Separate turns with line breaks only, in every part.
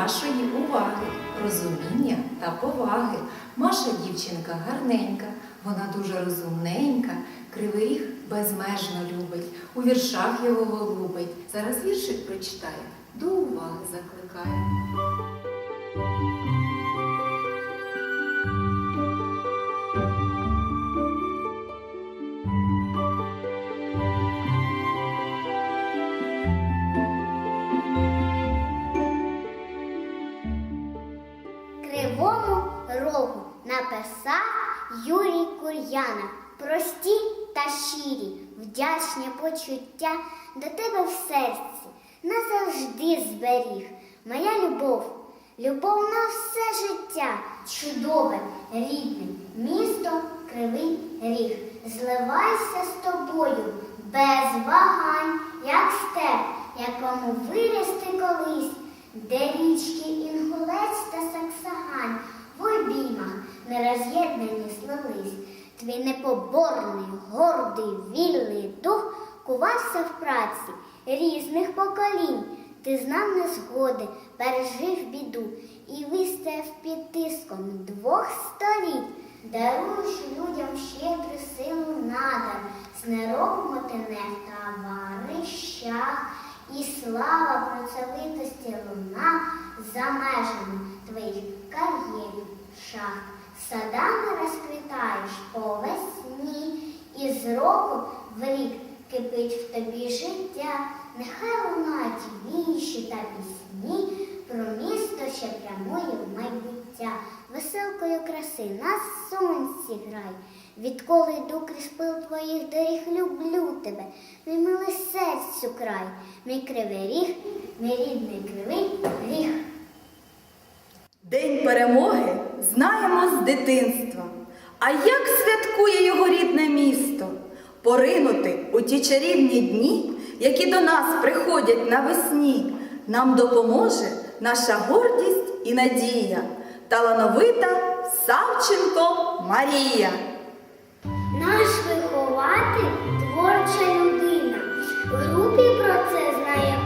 вашої уваги, розуміння та поваги. Маша дівчинка гарненька, вона дуже розумненька, кривий ріг безмежно любить, у віршах його голубить. Зараз віршик прочитає, до уваги закликає.
Написав Юрій Кур'янов. Прості та щирі, вдячні почуття до тебе в серці назавжди зберіг. Моя любов, любов на все життя, чудове, рідне, місто Кривий Ріг. Зливайся з тобою без вагань, як степ, якому вирости колись, Твій непоборний, гордий, вільний дух кувався в праці різних поколінь. Ти знав незгоди, пережив біду і вистояв під тиском двох століть. Даруєш людям щедру силу надар, з нероботине в товарищах, і слава працьовитості луна за межами твоїх кар'єрів шахт. Садами розквітаєш по весні, і з року в рік кипить в тобі життя. Нехай лунають віші та пісні про місто, що прямує в майбуття. Веселкою краси на сонці грай. Відколи йду крізь пил твоїх доріг, люблю тебе, мій милий серцю край, мій кривий ріг, мій рідний кривий ріг.
День перемоги знаємо з дитинства. А як святкує його рідне місто? Поринути у ті чарівні дні, які до нас приходять навесні, нам допоможе наша гордість і надія, талановита Савченко Марія.
Наш вихователь творча людина. В групі про це знає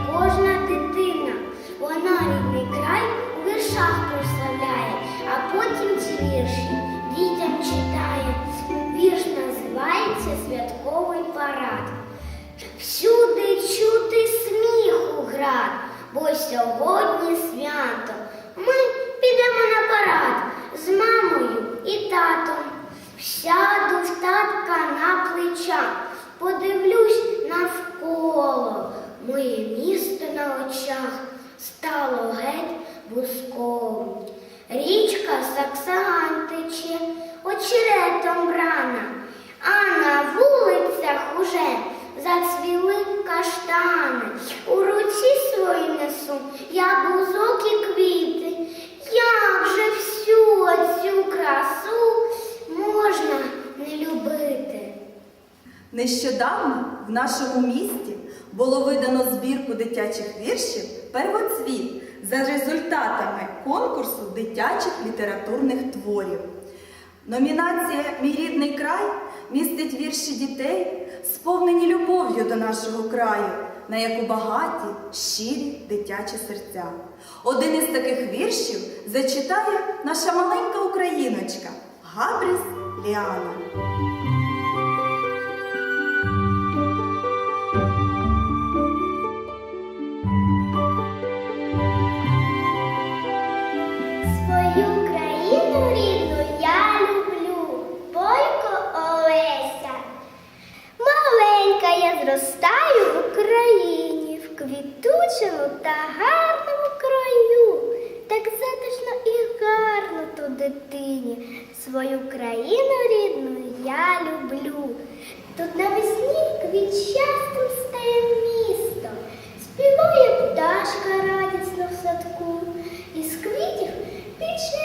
в на плечах, подивлюсь навколо. Моє місто на очах стало геть бусково. Річка Саксаган тече, очеретом рана, а на вулицях уже зацвіли
Нещодавно в нашому місті було видано збірку дитячих віршів Первоцвіт за результатами конкурсу дитячих літературних творів. Номінація Мій рідний край містить вірші дітей, сповнені любов'ю до нашого краю, на яку багаті, щирі дитячі серця. Один із таких віршів зачитає наша маленька україночка Габріс Ліана.
свою країну рідну я люблю, Бойко Олеся. Маленька я зростаю в Україні, в квітучому та гарному краю. Так затишно і гарно ту дитині. Свою країну рідну я люблю. Тут навесні
квітчастим стає місто, співає пташка радісно в садку, із квітів. Picture.